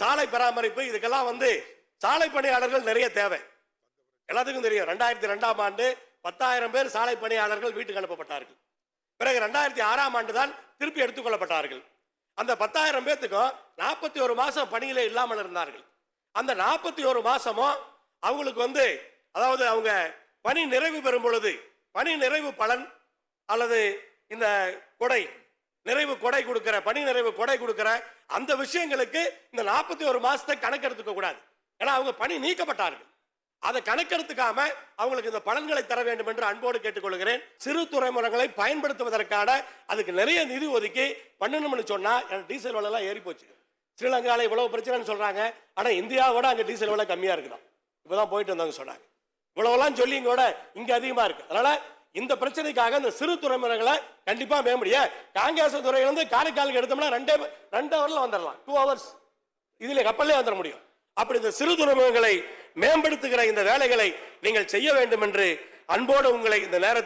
சாலை பராமரிப்பு இதுக்கெல்லாம் வந்து சாலை பணியாளர்கள் நிறைய தேவை. எல்லாத்துக்கும் தெரியும். ரெண்டாயிரத்தி ரெண்டாம் ஆண்டு பத்தாயிரம் பேர் சாலை பணியாளர்கள் வீட்டுக்கு அனுப்பப்பட்டார்கள். பிறகு ரெண்டாயிரத்தி ஆறாம் ஆண்டு தான் திருப்பி எடுத்துக்கொள்ளப்பட்டார்கள். அந்த பத்தாயிரம் பேர்த்துக்கும் நாற்பத்தி ஒரு மாதம் பணியிலே இல்லாமல் இருந்தார்கள். அந்த நாற்பத்தி ஒரு மாதமும் அவங்களுக்கு வந்து அதாவது அவங்க பணி நிறைவு பெறும் பொழுது பணி நிறைவு பலன் அல்லது இந்த கொடை நிறைவு கொடை கொடுக்கிற பணி நிறைவு கொடை கொடுக்கிற அந்த விஷயங்களுக்கு இந்த நாற்பத்தி ஒரு மாசத்தை கணக்கெடுத்துக்க கூடாது. ஏன்னா அவங்க பணி நீக்கப்பட்டார்கள். அதை கணக்கெடுத்துக்காம அவங்களுக்கு இந்த பலன்களை தர வேண்டும் என்று அன்போடு கேட்டுக்கொள்கிறேன். சிறு துறைமுகங்களை பயன்படுத்துவதற்கான அதுக்கு நிறைய நிதி ஒதுக்கி பண்ணணும்னு சொன்னா எனக்கு டீசல் விலை எல்லாம் ஏறி போச்சு. ஸ்ரீலங்கால இவ்வளவு பிரச்சனைன்னு சொல்றாங்க. ஆனா இந்தியாவோட அங்க டீசல் விலை கம்மியா இருக்குதான். இப்பதான் போயிட்டு வந்தாங்க சொன்னாங்க. இவ்வளவுலாம் சொல்லி இங்கோட இங்க அதிகமா இருக்கு. அதனால இந்த பிரச்சனைக்காக இந்த சிறு துறைமுகங்களை கண்டிப்பா மேம்படிய காங்கேச துறையிலிருந்து காரைக்காலுக்கு எடுத்தோம்னா ரெண்டே ரெண்டு ஹவர்ல வந்துடலாம் டூ ஹவர்ஸ் இதுல கப்பல்லே வந்துட முடியும். அப்படி இந்த சிறு துறைமுகங்களை மேம்படுத்துகிற இந்த வேலைகளை நீங்கள் செய்ய வேண்டும் என்று அன்போடு உங்களை இந்த நேரத்தில்